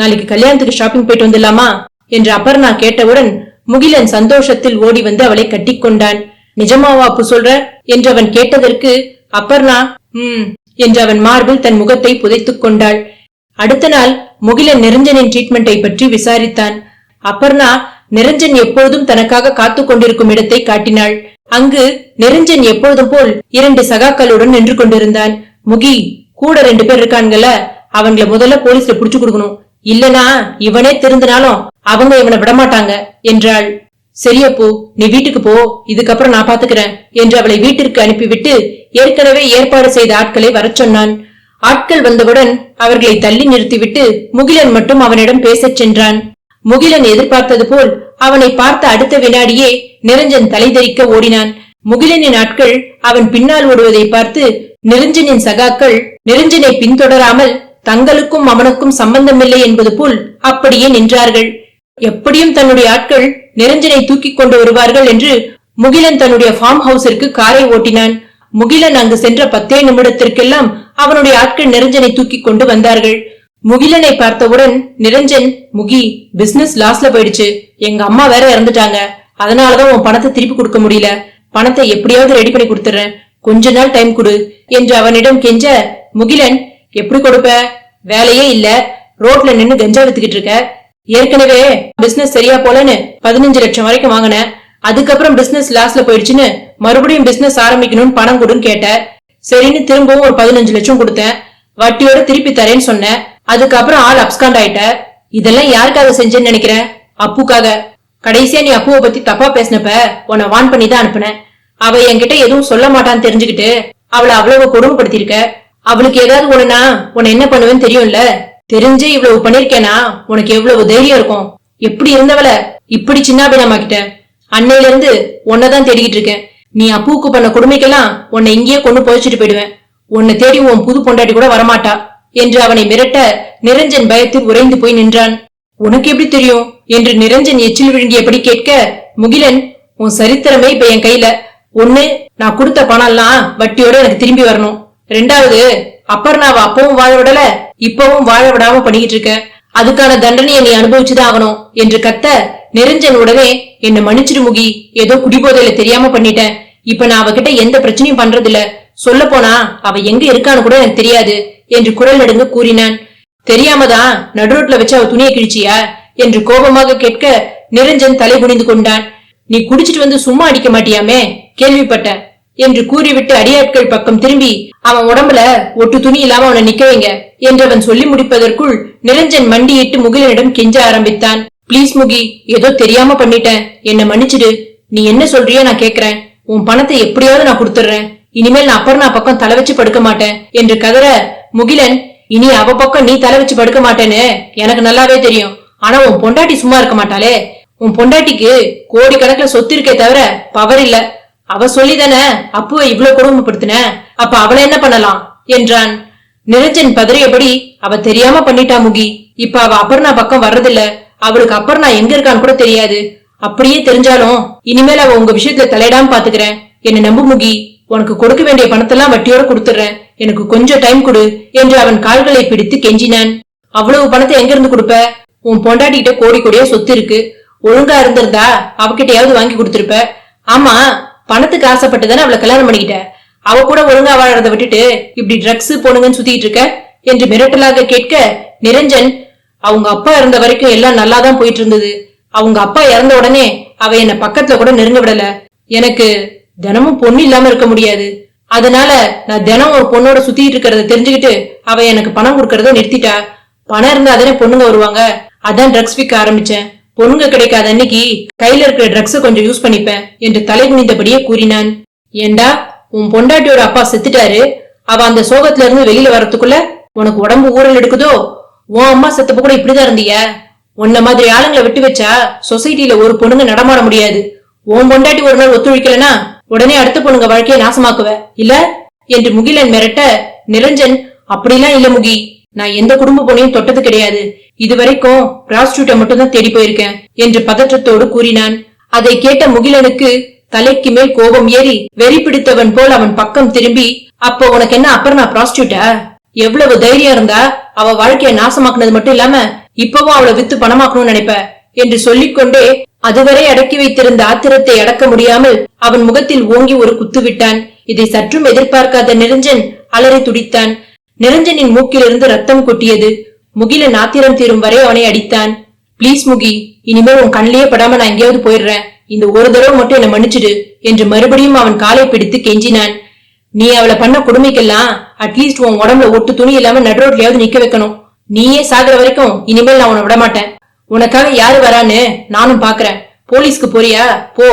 நாளைக்கு கல்யாணத்துக்கு ஷாப்பிங் போயிட்டு வந்துடலாமா? என்று அப்பர்ணா கேட்டவுடன் முகிலன் சந்தோஷத்தில் ஓடி வந்து அவளை கட்டிக்கொண்டான் நிஜமாவா அப்பு சொல்ற? என்று அவன் கேட்டதற்கு அப்பர்ணா ம் என்று அவன் மார்பில் தன் முகத்தை புதைத்துக் கொண்டாள். அடுத்த நாள் முகிலன் நிரஞ்சனின் ட்ரீட்மெண்டை பற்றி விசாரித்தான். அப்பர்ணா நிரஞ்சன் எப்போதும் தனக்காக காத்து கொண்டிருக்கும் இடத்தை காட்டினாள். அங்கு நெருஞ்சன் எப்பொழுதும் போல் இரண்டு சகாக்களுடன் நின்று கொண்டிருந்தான். முகி கூட ரெண்டு பேர் இருக்கான்கள அவங்கள முதல்ல போலீஸ்ல புடிச்சு கொடுக்கணும். இல்லனா இவனே திருந்தினாலும் அவங்க இவனை விடமாட்டாங்க என்றாள். சரியப்போ நீ வீட்டுக்கு போ இதுக்கப்புறம் நான் பாத்துக்கிறேன் என்று அவளை வீட்டிற்கு அனுப்பிவிட்டு ஏற்கனவே ஏற்பாடு செய்த ஆட்களை வரச் சொன்னான். ஆட்கள் வந்தவுடன் அவர்களை தள்ளி நிறுத்திவிட்டு முகிலன் மட்டும் அவனிடம் பேசச் சென்றான். முகிலன் எதிர்பார்த்தது போல் அவனை பார்த்த அடுத்த வினாடியே நிரஞ்சன் தலைதறிக்க ஓடினான். முகிலனின் ஆட்கள் அவன் பின்னால் ஓடுவதை பார்த்து நிரஞ்சனின் சகாக்கள் நிரஞ்சனை பின்தொடராமல் தங்களுக்கும் அவனுக்கும் சம்பந்தமில்லை என்பது போல் அப்படியே நின்றார்கள். எப்படியும் தன்னுடைய ஆட்கள் நிரஞ்சனை தூக்கிக் கொண்டு வருவார்கள் என்று முகிலன் தன்னுடைய ஃபார்ம் ஹவுஸிற்கு காரை ஓட்டினான். முகிலன் அங்கு சென்ற பத்தே நிமிடத்திற்கெல்லாம் அவனுடைய ஆட்கள் நிரஞ்சனை தூக்கிக் கொண்டு வந்தார்கள். முகிலனை பார்த்தவுடன் நிரஞ்சன் முகி பிசினஸ் லாஸ்ல போயிடுச்சு. எங்க அம்மா வேற இறந்துட்டாங்க. அதனாலதான் உன் பணத்தை திருப்பி கொடுக்க முடியல. பணத்தை எப்படியாவது ரெடி பண்ணி கொடுத்துறேன். கொஞ்ச நாள் டைம் கொடு என்று அவனிடம் கெஞ்ச முகிலன் எப்படி கொடுப்ப? வேலையே இல்ல. ரோட்ல நின்னு கஞ்சா வித்துக்கிட்டு இருக்க. ஏற்கனவே பிசினஸ் சரியா போலன்னு பதினஞ்சு லட்சம் வரைக்கும் வாங்கினேன் அதுக்கப்புறம் பிசினஸ் லாஸ்ல போயிடுச்சுன்னு மறுபடியும் பிசினஸ் ஆரம்பிக்கணும்னு பணம் கொடுன்னு கேட்ட. சரின்னு திரும்பவும் ஒரு பதினஞ்சு லட்சம் கொடுத்தேன். வட்டியோட திருப்பி தரேன்னு சொன்னேன். அதுக்கப்புறம் ஆள் அப்ஸ்காண்ட் ஆயிட்ட இதெல்லாம் யாருக்காக செஞ்சேன்னு நினைக்கிறேன் அப்புக்காக. கடைசியா நீ அப்புவை பத்தி தப்பா பேசினப்ப உன்னை வான் பண்ணி தான் அனுப்புனேன். அவ என்கிட்ட எதுவும் சொல்ல மாட்டான்னு தெரிஞ்சுக்கிட்டு அவளை அவ்வளவு கொடுமைப்படுத்திருக்க அவளுக்கு ஏதாவது ஒண்ணுனா உன்னை என்ன பண்ணுவேன்னு தெரியும்ல? தெரிஞ்சே இவ்வளவு பண்ணிருக்கேனா உனக்கு எவ்வளவு தைரியம் இருக்கும்? எப்படி இருந்தவள? இப்படி சின்னாபினமாக்கிட்ட அன்னையில இருந்து உன்னதான் தேடிக்கிட்டு இருக்கேன். நீ அப்புவுக்கு பண்ண கொடுமைக்கெல்லாம் உன்னை இங்கேயே கொண்டு புதைச்சிட்டு போயிடுவேன். உன்னை தேடி உன் புது பொண்டாட்டி கூட வரமாட்டா. என்று அவனை மிரட்ட நிரஞ்சன் பயத்தில் உறைந்து போய் நின்றான். உனக்கு எப்படி தெரியும்? என்று நிரஞ்சன் எச்சில் விழுங்கியபடி கேட்க முகிலன் உன் சரித்திரமே இப்ப என் கையில. ஒண்ணு நான் கொடுத்த பணம் எல்லாம் வட்டியோட எனக்கு திரும்பி வரணும். ரெண்டாவது அப்பர்ணாவை அப்பவும் வாழ விடல இப்பவும் வாழ விடாம பண்ணிக்கிட்டு இருக்க. அதுக்கான தண்டனையை நீ அனுபவிச்சுதான் ஆகணும் என்று கத்த நிரஞ்சன் உடனே என்ன மன்னிச்சிரு முகி. ஏதோ குடிபோதையில தெரியாம பண்ணிட்டேன். இப்ப நான் அவகிட்ட எந்த பிரச்சனையும் பண்றதில்ல. சொல்ல போனா அவ எங்க இருக்கான்னு கூட எனக்கு தெரியாது. என்று குரல் நடுங்க கூறினான். தெரியாமதான் நடுரோட்ல வச்சு அவ துணியை கிழிச்சியா? என்று கோபமாக கேட்க நிரஞ்சன் தலை குனிந்து கொண்டான். நீ குடிச்சிட்டு வந்து சும்மா அடிக்க மாட்டியாமே? கேள்விப்பட்ட என்று கூறிவிட்டு அடியாட்கள் பக்கம் திரும்பி அவன் உடம்புல ஒட்டு துணி இல்லாம அவனை நிக்க வைங்க என்று அவன் சொல்லி முடிப்பதற்குள் நிரஞ்சன் மண்டியிட்டு முகிலனிடம் கெஞ்ச ஆரம்பித்தான். ப்ளீஸ் முகி ஏதோ தெரியாம பண்ணிட்டேன். என்ன மன்னிச்சிடு. நீ என்ன சொல்றியோ நான் கேக்குறேன். உன் பணத்தை எப்படியாவது நான் கொடுத்துறேன் இனிமேல் நான் அப்பர்ணா பக்கம் தலை வச்சு படுக்க மாட்டேன் என்று கதற முகிலன் இனி அவ பக்கம் நீ தலை வச்சு படுக்க மாட்டேன்னு எனக்கு நல்லாவே தெரியும். ஆனா உன் பொண்டாட்டி சும்மா இருக்க மாட்டாளே. உன் பொண்டாட்டிக்கு கோடி கணக்குல சொத்து இருக்கே தவிர பவர் இல்ல. அவ சொல்லிதானே அப்புவை இவ்வளவு கொடுமைப்படுத்தின? அப்ப அவளை என்ன பண்ணலாம்? என்றான். நிரஞ்சன் பதறியபடி அவ தெரியாம பண்ணிட்டா முகி. இப்ப அவ அப்பர்ணா பக்கம் வர்றதில்ல. அவளுக்கு அப்பர்ணா எங்க இருக்கான்னு கூட தெரியாது. அப்படியே தெரிஞ்சாலும் இனிமேல் அவ உங்க விஷயத்துல தலையிடாம பாத்துக்கிறேன். என்ன நம்பு முகி. உனக்கு கொடுக்க வேண்டிய பணத்தெல்லாம் வட்டியோட கொடுத்துறேன் எனக்கு கொஞ்சம் டைம் கொடு என்று அவன் கால்களை பிடித்து கெஞ்சினான். அவ்வளவு பணத்தை எங்க இருந்து கொடுப்ப? உன் பொண்டாட்டிகிட்ட கோடி கோடியா சொத்து இருக்கு. ஒழுங்கா இருந்திருந்தா அவகிட்டயாவது வாங்கி கொடுத்திருப்ப. ஆமா பணத்துக்கு ஆசைப்பட்டு தானே அவளை கல்யாணம் பண்ணிக்கிட்ட. அவ கூட ஒழுங்கா வாழறத விட்டுட்டு இப்படி ட்ரக்ஸ் போனுங்கன்னு சுத்திட்டு இருக்க? என்று மிரட்டலாக கேட்க நிரஞ்சன் அவங்க அப்பா இருந்த வரைக்கும் எல்லாம் நல்லா தான் போயிட்டு இருந்தது. அவங்க அப்பா இறந்த உடனே அவ என்ன பக்கத்துல கூட நெருங்க விடல. எனக்கு தினமும் பொண்ணு இல்லாம இருக்க முடியாது. அதனால நான் தினம் ஒரு பொண்ணோட சுத்திட்டு இருக்கிறத தெரிஞ்சுக்கிட்டு அவ எனக்கு பணம் கொடுக்கறத நிறுத்திட்டா. பணம் இருந்தா தானே பொண்ணுங்க வருவாங்க. அதான் ட்ரக்ஸ் விற்க ஆரம்பிச்சேன். பொண்ணுங்க கிடைக்காத அன்னைக்கு கையில இருக்கிற ட்ரக்ஸ கொஞ்சம் யூஸ் பண்ணிப்பேன் என்று தலை குனிந்தபடியே கூறினான். ஏண்டா உன் பொண்டாட்டியோட அப்பா செத்துட்டாரு. அவ அந்த சோகத்துல இருந்து வெளியில வரத்துக்குள்ள உனக்கு உடம்பு ஊரல் எடுக்குதோ? உன் அம்மா செத்தப்ப கூட இப்படிதான் இருந்திய. உன்ன மாதிரி ஆளுங்களை விட்டு வச்சா சொசைட்டில ஒரு பொண்ணுங்க நடமாட முடியாது. உன் பொண்டாட்டி ஒரு நாள் ஒத்துழைக்கலனா உடனே அடுத்த பொண்ணுங்க வாழ்க்கையை நாசமாக்குவ? இல்ல? என்று முகிலன் மிரட்ட நிரஞ்சன் அப்படிலாம் இல்ல முகி. நான் எந்த குடும்ப பொண்ணையும் தொட்டது கிடையாது. இதுவரைக்கும் பிராஸ்டியூட்டை மட்டும் தான் தேடி போயிருக்கேன் என்று பதற்றத்தோடு கூறினான். அதை கேட்ட முகிலனுக்கு தலைக்கு மேல் கோபம் ஏறி வெறி பிடித்தவன் போல் அவன் பக்கம் திரும்பி அப்போ உனக்கு என்ன அப்புறம் நான் பிராஸ்டியூட்டா எவ்வளவு தைரியம் இருந்தா அவ வாழ்க்கைய நாசமாக்குனது மட்டும் இல்லாம இப்பவும் அவளை வித்து பணமாக்கணும்னு நினைப்ப? என்று சொல்லிக்கொண்டே அதுவரை அடக்கி வைத்திருந்த ஆத்திரத்தை அடக்க முடியாமல் அவன் முகத்தில் ஓங்கி ஒரு குத்து விட்டான். இதை சற்றும் எதிர்பார்க்காத நிரஞ்சன் அலறி துடித்தான். நிரஞ்சனின் மூக்கிலிருந்து ரத்தம் கொட்டியது. முகிலன் ஆத்திரம் தீரும் வரை அவனை அடித்தான். ப்ளீஸ் முகி இனிமேல் உன் கண்ணிலேயே படாம நான் எங்கேயாவது போயிடுறேன். இந்த ஒரு தடவை மட்டும் என்ன மன்னிச்சிடு என்று மறுபடியும் அவன் காலை பிடித்து கெஞ்சினான். நீ அவளை பண்ண கொடுமைக்கெல்லாம் அட்லீஸ்ட் உன் உடம்புல ஒட்டு துணி இல்லாம நடுரோட்லயாவது நிக்க வைக்கணும். நீயே சாகிற வரைக்கும் இனிமேல் நான் உன்னை விட மாட்டேன் உனக்காக யாரு வரான்னு நானும் பாக்குறேன். போலீஸ்க்கு போறியா? போ.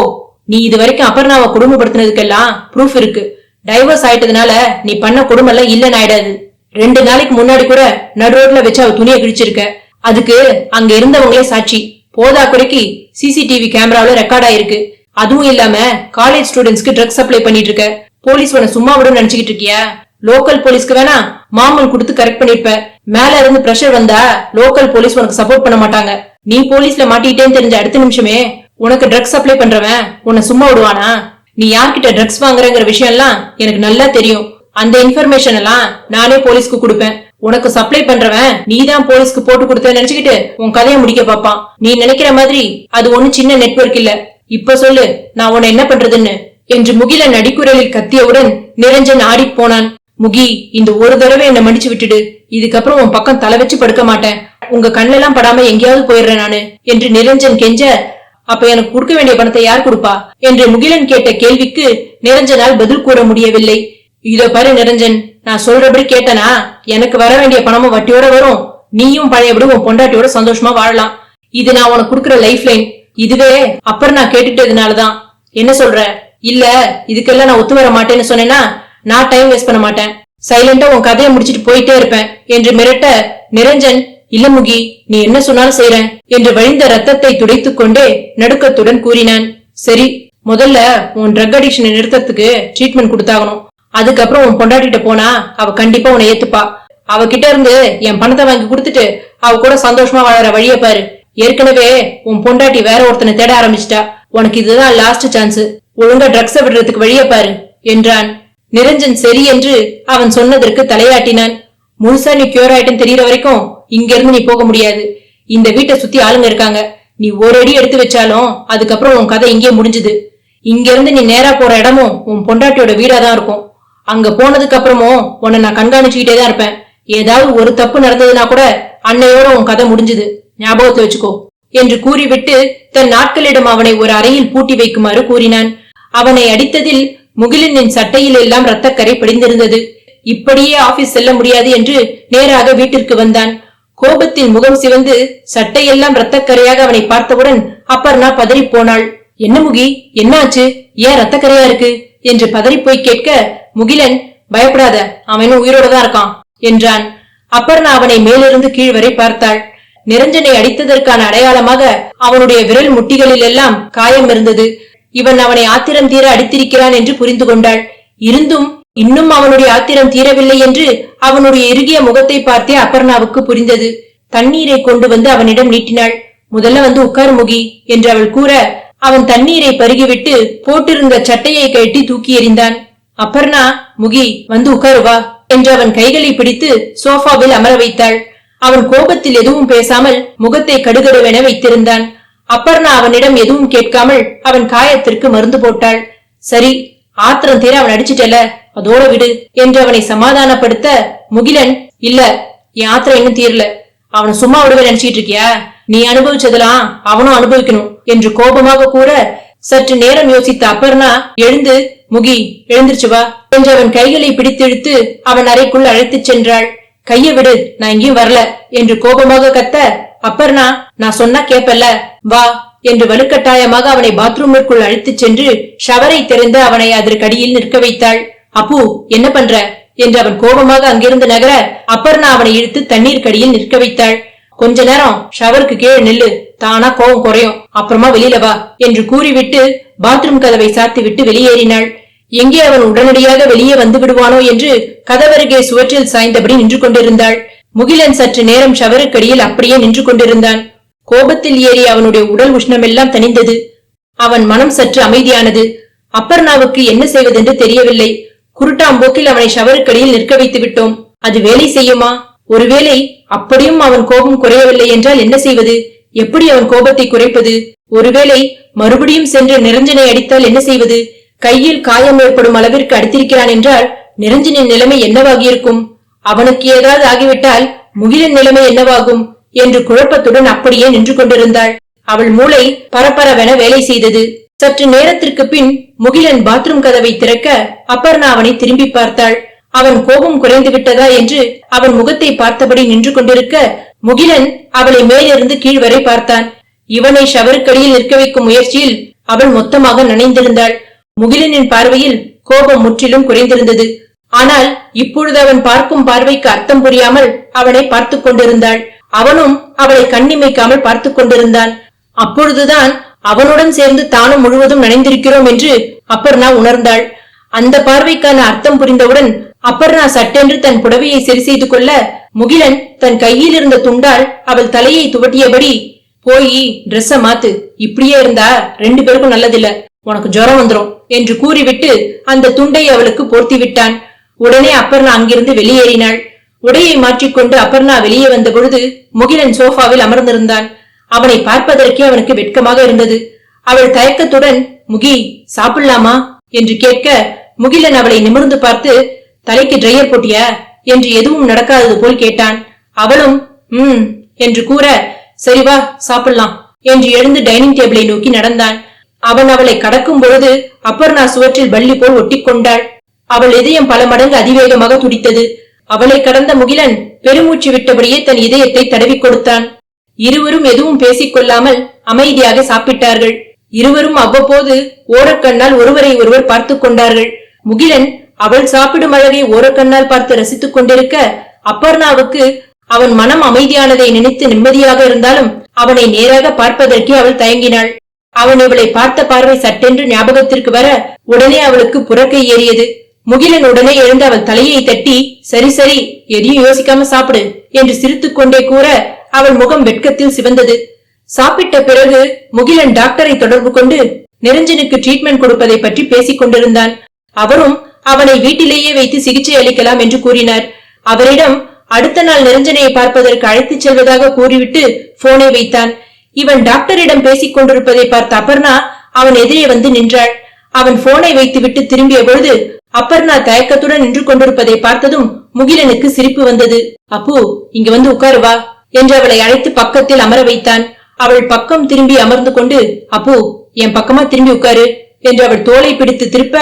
நீ இது வரைக்கும் அபர்ணாவை குடும்பப்படுத்தினதுக்கெல்லாம் ப்ரூஃப் இருக்கு. டைவர்ஸ் ஆயிட்டதுனால நீ பண்ண குடும்பம் எல்லாம் இல்லைன்னு ஆயிடாது ரெண்டு நாளைக்கு முன்னாடி கூட நடு ரோட்ல வச்சு அவ துணியை கிழிச்சிருக்க. அதுக்கு அங்க இருந்தவங்களே சாட்சி. போதா குறைக்கு சிசிடிவி கேமராவில ரெக்கார்ட் ஆயிருக்கு. அதுவும் இல்லாம காலேஜ் ஸ்டூடெண்ட்ஸ்க்கு ட்ரக் சப்ளை பண்ணிட்டு இருக்க. போலீஸ் உன சும்மா விடும் நினைச்சுக்கிட்டு இருக்கியா? லோக்கல் போலீஸ்க்கு வேணா மாமூல் கொடுத்து கரெக்ட் பண்ணிருப்ப. மேல இருந்து பிரஷர் வந்தா லோக்கல் போலீஸ் உனக்கு சப்போர்ட் பண்ண மாட்டாங்க. நீ போலீஸ்ல மாட்டிட்டேன்னு தெரிஞ்ச அடுத்த நிமிஷமே உனக்கு ட்ரக்ஸ் சப்ளை பண்றவன் உன்னை சும்மா விடுவானா? நீ யார்கிட்ட ட்ரக்ஸ் வாங்குறங்கிற விஷயம் எல்லாம் எனக்கு நல்லா தெரியும். அந்த இன்ஃபர்மேஷன் எல்லாம் நானே போலீஸ்க்கு கொடுப்பேன். உனக்கு சப்ளை பண்றவன் நீ தான் போலீஸ்க்கு போட்டு கொடுத்த நினைச்சுக்கிட்டு உன் கதையை முடிக்க பாப்பான் நீ நினைக்கிற மாதிரி அது ஒண்ணு சின்ன நெட்வொர்க் இல்ல. இப்ப சொல்லு நான் உன்னை என்ன பண்றதுன்னு. என்று முகில நடிக்குரலில் கத்தியவுடன் நிரஞ்சன் ஆடிப் போனான். முகி இந்த ஒரு தடவை என்ன மன்னிச்சு விட்டுடு. இதுக்கப்புறம் உன் பக்கம் தலை வச்சு படுக்க மாட்டேன். உங்க கண்ணெல்லாம் படாம எங்கேயாவது போயிடுறேன் நானு. என்று நிரஞ்சன் கெஞ்ச அப்ப எனக்கு கொடுக்க வேண்டிய பணத்தை யார் கொடுப்பா? என்று முகிலன் கேட்ட கேள்விக்கு நிரஞ்சனால் பதில் கூற முடியவில்லை. இதோ பாரு நிரஞ்சன் நான் சொல்றபடி கேட்டனா? எனக்கு வர வேண்டிய பணமும் வட்டியோட வரும். நீயும் பழையபடி உன் பொண்டாட்டியோட சந்தோஷமா வாழலாம். இது நான் உனக்கு கொடுக்குற லைஃப் லைன் இதுவே அப்புறம் நான் கேட்டுட்டதுனாலதான். என்ன சொல்ற? இல்ல இதுக்கெல்லாம் நான் ஒத்து வர மாட்டேன்னு சொன்னேன்னா நான் டைம் வேஸ்ட் பண்ண மாட்டேன். சைலண்டா உன் கதையை முடிச்சிட்டு போயிட்டே இருப்பேன் என்று மிரட்ட நிரஞ்சன் இளமுகி நீ என்ன சொன்னாலும் செய்றேன் என்று வழிந்த ரத்தத்தை துடைத்துக் கொண்டே நடுக்கத்துடன் கூறினான். சரி முதல்ல உன் ட்ரக் அடிக்ஷனை நிறுத்தத்துக்கு ட்ரீட்மெண்ட் கொடுத்தாகணும். அதுக்கப்புறம் உன் பொண்டாட்டிட்ட போனா அவ கண்டிப்பா உன்னை ஏத்துப்பா. அவகிட்ட இருந்து என் பணத்தை வாங்கி கொடுத்துட்டு அவ கூட சந்தோஷமா வாழற வழிய பாரு. ஏற்கனவே உன் பொண்டாட்டி வேற ஒருத்தனை தேட ஆரம்பிச்சிட்டா. உனக்கு இதுதான் லாஸ்ட் சான்ஸ் ஒழுங்கா ட்ரக்ஸ விடுறதுக்கு வழிய பாரு என்றான். நிரஞ்சன் சரி என்று அவன் சொன்னதற்கு தலையாட்டினான். முழுசா நீ கியூர் ஆயிட்டும் தெரியற வரைக்கும் இங்க இருந்து நீ போக முடியாது. இந்த வீட்டை சுத்தி ஆளுங்க இருக்காங்க. நீ ஒரு அடி எடுத்து வச்சாலும் அதுக்கப்புறம் உன் கதை இங்கே முடிஞ்சுது. இங்க இருந்து நீ நேரா போற இடமும் உன் பொண்டாட்டியோட வீடா தான் இருக்கும். அங்க போனதுக்கு அப்புறமும் உன்னை நான் கண்காணிச்சுக்கிட்டே தான் இருப்பேன். ஏதாவது ஒரு தப்பு நடந்ததுன்னா கூட அன்னையோட உன் கதை முடிஞ்சுது. ஞாபகத்தை வச்சுக்கோ. என்று கூறிவிட்டு தன் நாட்களிடம் அவனை ஒரு அறையில் பூட்டி வைக்குமாறு கூறினான். அவனை அடித்ததில் முகிலனின் சட்டையில் எல்லாம் ரத்தக்கரை படிந்திருந்தது. இப்படியே ஆபீஸ் செல்ல முடியாது என்று நேராக வீட்டிற்கு வந்தான். கோபத்தில் முகம் சிவந்து சட்டையெல்லாம் ரத்தக்கரையாக அவனை பார்த்தவுடன் அப்பர்ணா பதறி போனாள் என்ன முகி? என்னாச்சு? ஏன் ரத்தக்கரையா இருக்கு? என்று பதறி போய் கேட்க முகிலன் பயப்படாத. அவனும் உயிரோட தான் இருக்கான் என்றான். அப்பர்ணா அவனை மேலிருந்து கீழ் வரை பார்த்தாள். நிரஞ்சனை அடித்ததற்கான அடையாளமாக அவனுடைய விரல் முட்டிகளில் எல்லாம் காயம் இருந்தது இவன் அவனை ஆத்திரம் தீர அடித்திருக்கிறான் என்று புரிந்து கொண்டாள். இருந்தும் இன்னும் அவனுடைய ஆத்திரம் தீரவில்லை என்று அவனுடைய இறுகிய முகத்தை பார்த்தே அபர்ணாவுக்கு புரிந்தது. தண்ணீரை கொண்டு வந்து அவனிடம் நீட்டினாள். முதல்ல வந்து உட்கார் முகி என்று அவள் கூற அவன் தண்ணீரை பருகிவிட்டு போட்டிருந்த சட்டையை கழட்டி தூக்கி எறிந்தான். அப்பர்ணா முகி வந்து உட்காரு வா என்று அவன் கைகளை பிடித்து சோஃபாவில் அமர வைத்தாள். அவன் கோபத்தில் எதுவும் பேசாமல் முகத்தை கடுகடுவென வைத்திருந்தான். அப்பர்ணா அவனிடம் எதுவும் கேட்காமல் அவன் காயத்திற்கு மருந்து போட்டாள். சரி ஆத்திரம் தீர அவன் அடிச்சிட்டல அதோட விடு என்று அவனை சமாதானப்படுத்த முகிலன் இல்ல என் ஆத்திரம் இன்னும் தீரல. அவனை சும்மா விடுவே நினைச்சிட்டு இருக்கியா? நீ அனுபவிச்சதெல்லாம் அவனும் அனுபவிக்கணும் என்று கோபமாக கூற சற்று நேரம் யோசித்த அப்பர்ணா எழுந்து முகி எழுந்திருச்சு வா என்று அவன் கைகளை பிடித்திழுத்து அவன் அறைக்குள் அழைத்துச் சென்றாள். கைய விடு நான் எங்கேயும் வரல என்று கோபமாக கத்த அப்பர்ணா நான் சொன்னா கேப்பல்ல வா என்று வலுக்கட்டாயமாக அவனை பாத்ரூமிற்குள் அழைத்துச் சென்று ஷவரை திறந்து அவனை அதற்கடியில் நிற்க வைத்தாள். அப்பு என்ன பண்ற? என்று அவன் கோபமாக அங்கிருந்து நகர அப்பர்ணா அவனை இழுத்து தண்ணீர் கடியில் நிற்க வைத்தாள். கொஞ்ச நேரம் ஷவருக்கு கீழே நில்லு தானா கோபம் குறையும். அப்புறமா வெளியில வா என்று கூறிவிட்டு பாத்ரூம் கதவை சாத்தி விட்டு வெளியேறினாள். எங்கே அவன் உடனடியாக வெளியே வந்து விடுவானோ? என்று கதவருகே சுவற்றில் சாய்ந்தபடி நின்று கொண்டிருந்தாள். முகிலன் சற்று நேரம் ஷவருக்கடியில் அப்படியே நின்று கொண்டிருந்தான் கோபத்தில் ஏறி அவனுடைய உடல் உஷ்ணமெல்லாம் தணிந்தது. அவன் மனம் சற்று அமைதியானது. அப்பர்ணாவுக்கு என்ன செய்வதென்று தெரியவில்லை. குருட்டாம்போக்கில் அவனை ஷவருக்கடியில் நிற்க வைத்து விட்டோம் அது வேலை செய்யுமா? ஒருவேளை அப்படியும் அவன் கோபம் குறையவில்லை என்றால் என்ன செய்வது? எப்படி அவன் கோபத்தை குறைப்பது? ஒருவேளை மறுபடியும் சென்று நிரஞ்சனை அடித்தால் என்ன செய்வது? கையில் காயம் ஏற்படும் அளவிற்கு அடித்திருக்கிறான் என்றால் நிரஞ்சனின் நிலைமை என்னவாகியிருக்கும்? அவனுக்கு ஏதாவது ஆகிவிட்டால் முகிலின் நிலைமை என்னவாகும் என்று குழப்பத்துடன் அப்படியே நின்று கொண்டிருந்தாள். அவள் மூளை பரபரவென வேலை செய்தது. சற்று நேரத்திற்கு பின் முகிலன் பாத்ரூம் கதவை திறக்க அப்பர்ணா அவனை திரும்பி பார்த்தாள். அவன் கோபம் குறைந்து விட்டதா என்று அவன் முகத்தை பார்த்தபடி நின்று கொண்டிருக்க முகிலன் அவளை மேலிருந்து கீழ் வரை பார்த்தான். இவனை ஷவருக்கடியில் நிற்க வைக்கும் முயற்சியில் அவள் மொத்தமாக நனைந்திருந்தாள். முகிலனின் பார்வையில் கோபம் முற்றிலும் குறைந்திருந்தது. ஆனால் இப்பொழுது அவன் பார்க்கும் பார்வைக்கு அர்த்தம் புரியாமல் அவனை பார்த்துக் கொண்டிருந்தாள். அவனும் அவளை கண்ணிமைக்காமல் பார்த்துக் கொண்டிருந்தான். அப்பொழுதுதான் அவனுடன் சேர்ந்து தானும் முழுவதும் நனைந்திருக்கிறோம் என்று அப்பர்ணா உணர்ந்தாள். அந்த பார்வைக்கான அர்த்தம் புரிந்தவுடன் அப்பர்ணா சட்டென்று தன் புடவையை சரி செய்து கொள்ள முகிலன் தன் கையில் இருந்த துண்டால் அவள் தலையை துவட்டியபடி போய் ட்ரெஸ்ஸ மாத்து. இப்படியே இருந்தா ரெண்டு பேருக்கும் நல்லதில்ல. உனக்கு ஜுரம் வந்துரும் என்று கூறிவிட்டு அந்த துண்டை அவளுக்கு போர்த்தி விட்டான். உடனே அப்பர்ணா அங்கிருந்து வெளியேறினாள். உடையை மாற்றிக்கொண்டு அப்பர்ணா வெளியே வந்த பொழுது முகிலன் சோஃபாவில் அமர்ந்திருந்தான். அவனை பார்ப்பதற்கே அவனுக்கு வெட்கமாக இருந்தது. அவள் தயக்கத்துடன் முகி சாப்பிடலாமா? என்று கேட்க முகிலன் அவளை நிமிர்ந்து பார்த்து தலைக்கு ட்ரையர் போட்டியா? என்று எதுவும் நடக்காதது போல் கேட்டான். அவளும் ம் என்று கூற சரி வா சாப்பிடலாம் என்று எழுந்து டைனிங் டேபிளை நோக்கி நடந்தான். அவன் அவளை கடக்கும் பொழுது அப்பர்ணா சுவற்றில் பள்ளி போல் ஒட்டிக்கொண்டாள். அவள் இதயம் பல மடங்கு அதிவேகமாக துடித்தது. அவளை கடந்த முகிலன் பெருமூச்சு விட்டபடியே தன் இதயத்தை தடவிக் கொடுத்தான். இருவரும் எதுவும் பேசிக் கொள்ளாமல் அமைதியாக சாப்பிட்டார்கள். இருவரும் அவ்வப்போது ஓரக்கண்ணால் ஒருவரை ஒருவர் பார்த்து கொண்டார்கள். முகிலன் அவள் சாப்பிடும் அழகை ஓரக்கண்ணால் பார்த்து ரசித்துக் கொண்டிருக்க அப்பர்ணாவுக்கு அவன் மனம் அமைதியானதை நினைத்து நிம்மதியாக இருந்தாலும் அவனை நேராக பார்ப்பதற்கே அவள் தயங்கினாள். அவன் இவளை பார்த்த பார்வை சட்டென்று ஞாபகத்திற்கு வர உடனே அவளுக்கு புறக்கை ஏறியது. முகிலன் உடனே எழுந்து அவள் தலையை தட்டி சரி சரி எதையும் யோசிக்காம சாப்பிடு என்று சிரித்துக் கொண்டே கூற அவள் முகம் வெட்கத்தில் சிவந்தது. சாப்பிட்ட பிறகு முகிலன் டாக்டரை தொடர்பு கொண்டு நிரஞ்சனுக்கு ட்ரீட்மெண்ட் கொடுப்பதை பற்றி பேசிக் கொண்டிருந்தான். அவரும் அவனை வீட்டிலேயே வைத்து சிகிச்சை அளிக்கலாம் என்று கூறினார். அவரிடம் அடுத்த நாள் நிரஞ்சனையை பார்ப்பதற்கு அழைத்துச் செல்வதாக கூறிவிட்டு போனை வைத்தான். இவன் டாக்டரிடம் பேசிக் கொண்டிருப்பதை பார்த்த அபர்ணா அவன் எதிரே வந்து நின்றாள். அவன் போனை வைத்துவிட்டு திரும்பிய பொழுது அப்பர்ணா தயக்கத்துடன் நின்று கொண்டிருப்பதை பார்த்ததும் முகிலனுக்கு சிரிப்பு வந்தது. அப்பு இங்க வந்து உட்காரு வா என்று அவளை அழைத்து பக்கத்தில் அமர வைத்தான். அவள் பக்கம் திரும்பி அமர்ந்து கொண்டு அப்பு என் பக்கமா திரும்பி உட்காரு என்று அவள் தோலை பிடித்து திருப்ப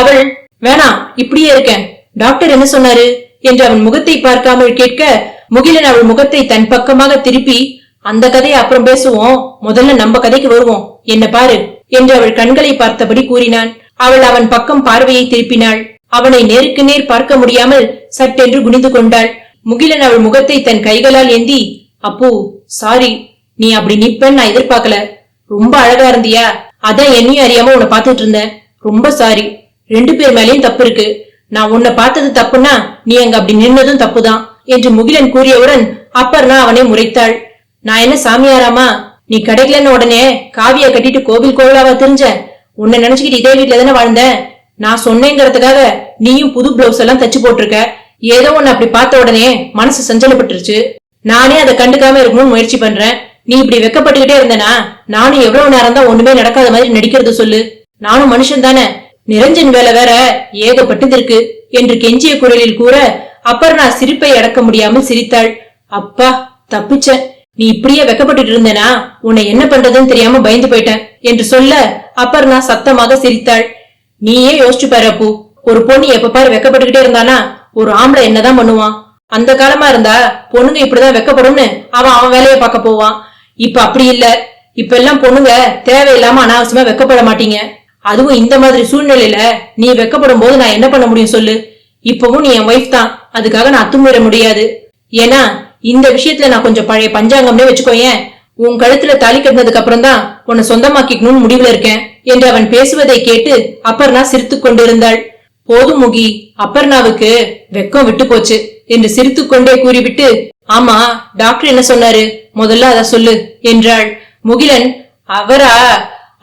அவள் வேணாம் இப்படியே இருக்கேன். டாக்டர் என்ன சொன்னாரு? என்று அவன் முகத்தை பார்க்காமல் கேட்க முகிலன் அவள் முகத்தை தன் பக்கமாக திருப்பி அந்த கதையை அப்புறம் பேசுவோம். முதல்ல நம்ம கதைக்கு வருவோம். என்ன பாரு என்று அவள் கண்களை பார்த்தபடி கூறினான். அவள் அவன் பக்கம் பார்வையை திருப்பினாள். அவனை நேருக்கு நேர் பார்க்க முடியாமல் சட்டென்று குனிந்து கொண்டாள். முகிலன் அவள் முகத்தை தன் கைகளால் ஏந்தி அப்போ சாரி நீ அப்படி நிப்பன்னு நான் எதிர்பார்க்கல. ரொம்ப அழகா இருந்தியா? அதான் என்னையும் அறியாம உன்னை பார்த்துட்டு இருந்தேன். ரொம்ப சாரி ரெண்டு பேர் மேலயும் தப்பு இருக்கு. நான் உன்னை பார்த்தது தப்புன்னா நீ அங்க அப்படி நின்னதும் தப்புதான் என்று முகிலன் கூறியவுடன் அப்பர்னா அவனை முறைத்தாள். நான் என்ன சாமியாராமா? நீ கிடைக்கலன்னு உடனே காவிய கட்டிட்டு கோவில் கோவிலாவா தெரிஞ்ச? உன்னை நினைச்சுக்கிட்டு இதே வீட்டுல தானே வாழ்ந்தேன். நான் சொன்னேங்கிறதுக்காக நீயும் புது பிளவுஸ் எல்லாம் தச்சு போட்டிருக்க. ஏதோ உன்னை அப்படி பார்த்த உடனே மனசு சஞ்சலப்பட்டுருச்சு. நானே அதை கண்டுக்காம இருக்கணும்னு முயற்சி பண்றேன். நீ இப்படி வெக்கப்பட்டுக்கிட்டே இருந்தனா நானும் எவ்வளவு நேரம் தான் ஒண்ணுமே நடக்காத மாதிரி நடிக்கிறது சொல்லு. நானும் மனுஷன் தானே. நிரஞ்சன் வேலை வேற ஏகப்பட்டது இருக்கு என்று கெஞ்சிய குரலில் கூற அப்பர்ணா சிரிப்பை அடக்க முடியாமல் சிரித்தாள். அப்பா தப்பிச்சேன். நீ இப்படியே வெக்கப்பட்டுட்டு இருந்தேனா? உன்னை என்ன பண்றதுன்னு தெரியாம பயந்து போயிட்டேன் என்று சொல்ல அப்பர்ணா சத்தமாக சிரித்தாள். நீயே யோசிச்சு பாரு அப்பு. ஒரு பொண்ணு எப்ப பாரு வெக்கப்பட்டுக்கிட்டே இருந்தானா? ஒரு ஆம்பளை என்னதான் பண்ணுவான்? அந்த காலமா இருந்தா பொண்ணுங்க இப்படிதான் வெக்கப்படும்னு அவன் அவன் வேலையை பார்க்க போவான். இப்ப அப்படி இல்ல. இப்ப எல்லாம் பொண்ணுங்க தேவையில்லாம அனாவசியமா வெக்கப்பட மாட்டீங்க. அதுவும் இந்த மாதிரி சூழ்நிலையில நீ வெக்கப்படும் போது நான் என்ன பண்ண முடியும் சொல்லு? இப்பவும் நீ என் ஒய்ஃப் தான். அதுக்காக நான் அத்துமீற முடியாது. ஏன்னா இந்த விஷயத்துல நான் கொஞ்சம் பழைய பஞ்சாங்கம்னே வச்சுக்கோயேன். உன் கழுத்துல தாலி கட்டினதுக்கு அப்புறம் தான் உன்னை சொந்தமாக்கிக்கணும்னு முடிவுல இருக்கேன் என்று அவன் பேசுவதை கேட்டு அப்பர்ணா சிரித்து கொண்டிருந்தாள். போதும் முகி அப்பர்ணாவுக்கு வெக்கம் விட்டு போச்சு என்று சிரித்துக்கொண்டே கூறிவிட்டு ஆமா டாக்டர் என்ன சொன்னாரு? முதல்ல அத சொல்லு என்றாள். முகிலன் அவரா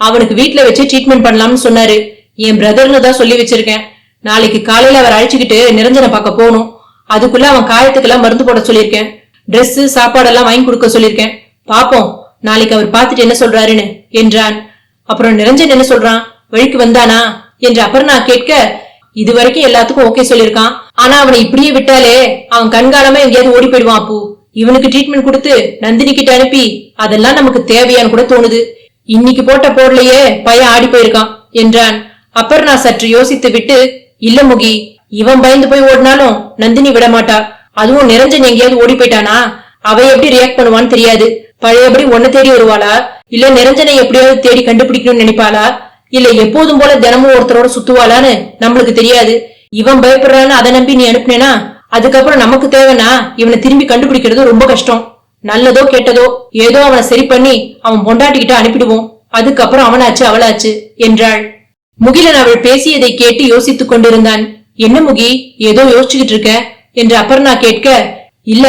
அவனுக்கு வீட்டுல வச்சு ட்ரீட்மெண்ட் பண்ணலாம்னு சொன்னாரு. என் பிரதர்னு தான் சொல்லி வச்சிருக்கேன். நாளைக்கு காலையில அவர் அழைச்சுக்கிட்டு நிரஞ்சனை பார்க்க போகணும். அதுக்குள்ள அவன் காயத்துக்கெல்லாம் மருந்து போட சொல்லியிருக்கேன். ட்ரெஸ்ஸு சாப்பாடெல்லாம் வாங்கி கொடுக்க சொல்லியிருக்கேன். பாப்போம். நாளைக்கு அவர் பார்த்துட்டு என்ன சொல்றாருன்னு என்றான். அப்புறம் நிரஞ்சன் என்ன சொல்றான்? வழிக்கு வந்தானா? என்று அபர்ணா கேட்க இது வரைக்கும் எல்லாத்துக்கும் ஓகே சொல்லிருக்கான் ஆனா அவனை இப்படியே விட்டாலே அவன் கண்காணமா எங்கேயாவது ஓடி போயிடுவான் அப்போ. இவனுக்கு ட்ரீட்மெண்ட் கொடுத்து நந்தினி கிட்ட அனுப்பி அதெல்லாம் நமக்கு தேவையான்னு கூட தோணுது. இன்னைக்கு போட்ட போர்லயே பையன் ஆடி போயிருக்கான் என்றான். அபர்ணா சற்று யோசித்து விட்டு இல்ல முகி இவன் பயந்து போய் ஓடினாலும் நந்தினி விட மாட்டா அதுவும் நிரஞ்சன் எங்கேயாவது ஓடி போயிட்டானா? அவ எப்படி ரியாக்ட் பண்ணுவான்னு தெரியாது. பழையபடி ஒன்ன தேடி வருவாளா? இல்ல நிரஞ்சனை எப்படியாவது தேடி கண்டுபிடிக்கணும்னு நினைப்பாளா? இல்ல எப்போதும் போல தினமும் ஒருத்தரோட சுத்துவாளான்னு நம்மளுக்கு தெரியாது. இவன் பயப்படுறான்னு அதை நம்பி நீ அனுப்புனேனா? அதுக்கப்புறம் நமக்கு தேவைனா இவனை திரும்பி கண்டுபிடிக்கிறது ரொம்ப கஷ்டம். நல்லதோ கெட்டதோ ஏதோ அவனை சரி பண்ணி அவன் பொண்டாட்டிக்கிட்ட அனுப்பிடுவோம். அதுக்கப்புறம் அவனாச்சு அவளாச்சு என்றாள். முகிலன் அவள் பேசியதை கேட்டு யோசித்துக் கொண்டிருந்தான். என்ன முகி? ஏதோ யோசிச்சுக்கிட்டு இருக்க. என்று அபர்ணா கேட்க இல்ல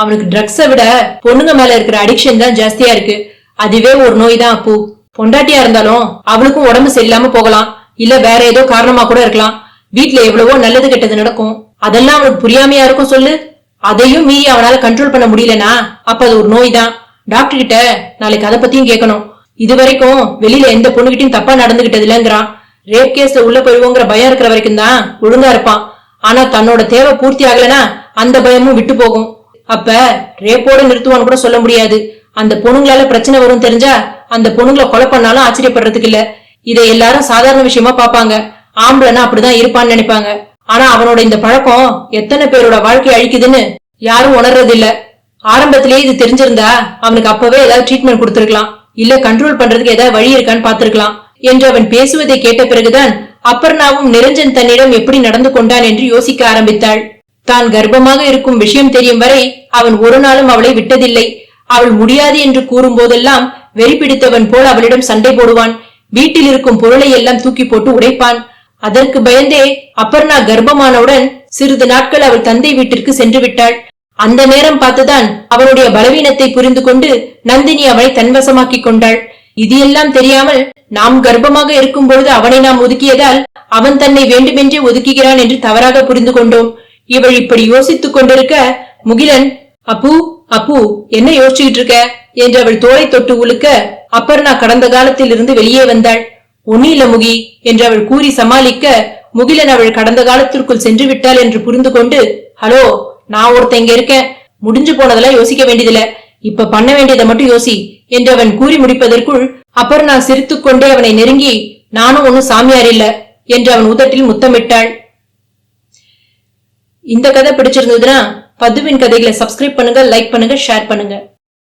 அவனுக்கு ட்ரக்ஸை விட பொண்ணுங்க மேல இருக்கிற அடிக்ஷன் தான் ஜாஸ்தியா இருக்கு. அதுவே ஒரு நோய் தான் அப்பு. பொண்டாட்டியா இருந்தாலும் அவளுக்கும் உடம்பு சரியில்லாம போகலாம். இல்ல வேற ஏதோ காரணமா கூட இருக்கலாம். வீட்டுல எவ்வளவோ நல்லது கெட்டது நடக்கும். அதெல்லாம் அவனுக்கு புரியாமையா இருக்கும் சொல்லு. அதையும் மீறி அவனால கண்ட்ரோல் பண்ண முடியலனா அப்ப அது ஒரு நோய் தான். டாக்டர் கிட்ட நாளைக்கு அதை பத்தியும் கேட்கணும். இது வரைக்கும் வெளியில எந்த பொண்ணுகிட்டையும் தப்பா நடந்துகிட்டது இல்லங்கிறான். ரேப் கேஸ்ல உள்ள போயிடுவோங்கிற பயம் இருக்கிற வரைக்கும் தான் ஒழுங்கா இருப்பான். ஆனா தன்னோட தேவை பூர்த்தி ஆகலைன்னா அந்த பயமும் விட்டு போகும். அப்ப ரேப்போட நிறுத்துவான்னு கூட சொல்ல முடியாது. அந்த பொண்ணுங்களால பிரச்சனை வரும் தெரிஞ்சா அந்த பொண்ணுங்களை கொலை பண்ணாலும் ஆச்சரியப்படுறதுக்கு இல்ல. இதை எல்லாரும் சாதாரண விஷயமா பாப்பாங்க ஆம்பளைனா அப்படிதான் இருப்பான்னு நினைப்பாங்க. ஆனா அவனோட இந்த பழக்கம் எத்தனை பேரோட வாழ்க்கை அழிக்குதுன்னு யாரும் உணர்றது இல்ல ஆரம்பத்திலேயே இது தெரிஞ்சிருந்தா அவனுக்கு அப்பவே ஏதாவது ட்ரீட்மெண்ட் கொடுத்துருக்கலாம். இல்ல கண்ட்ரோல் பண்றதுக்கு ஏதாவது வழி இருக்கான்னு பாத்துருக்கலாம் என்று அவன் பேசுவதை கேட்ட பிறகுதான் அப்பர்ணாவும் நிரஞ்சன் தன்னிடம் எப்படி நடந்து கொண்டான் என்று யோசிக்க ஆரம்பித்தாள். தான் கர்ப்பமாக இருக்கும் விஷயம் தெரியும் வரை அவன் ஒரு நாளும் அவளை விட்டதில்லை. அவள் முடியாது என்று கூறும் போதெல்லாம் வெறி பிடித்தவன் போல் அவளிடம் சண்டை போடுவான். வீட்டில் இருக்கும் பொருளை எல்லாம் தூக்கி போட்டு உடைப்பான். அதற்கு பயந்தே அப்பர்ணா கர்ப்பமானவுடன் சிறிது நாட்கள் அவள் தந்தை வீட்டிற்கு சென்று விட்டாள். அந்த நேரம் பார்த்துதான் அவனுடைய பலவீனத்தை புரிந்து கொண்டு நந்தினி அவளை தன்வசமாக்கிக் கொண்டாள். இது எல்லாம் தெரியாமல் நாம் கர்ப்பமாக இருக்கும் பொழுது அவனை நாம் ஒதுக்கியதால் அவன் தன்னை வேண்டுமென்றே ஒதுக்குகிறான் என்று தவறாக புரிந்து கொண்டோம். இவள் இப்படி யோசித்துக் கொண்டிருக்க முகிலன் அப்பு அப்பு என்ன யோசிச்சுக்கிட்டு இருக்க என்று அவள் தோலை தொட்டு உழுக்க அப்பர்ணா கடந்த காலத்தில் இருந்து வெளியே வந்தாள். ஒண்ணு இல்ல முகி என்று அவள் கூறி சமாளிக்க முகிலன் அவள் கடந்த காலத்திற்குள் சென்று விட்டாள் என்று புரிந்து கொண்டு ஹலோ நான் ஒருத்தன் இங்க இருக்கேன். முடிஞ்சு போனதெல்லாம் யோசிக்க வேண்டியதில்ல. இப்ப பண்ண வேண்டியதை மட்டும் யோசி என்று அவன் கூறி முடிப்பதற்குள் அபர்ணா சிரித்துக்கொண்டே அவனை நெருங்கி நானும் ஒன்னும் சாமியார் இல்ல என்று அவன் உதட்டில் முத்தமிட்டாள். இந்த கதை பிடிச்சிருந்ததுன்னா பதுவின் கதைகளை சப்ஸ்கிரைப் பண்ணுங்க லைக் பண்ணுங்க ஷேர் பண்ணுங்க.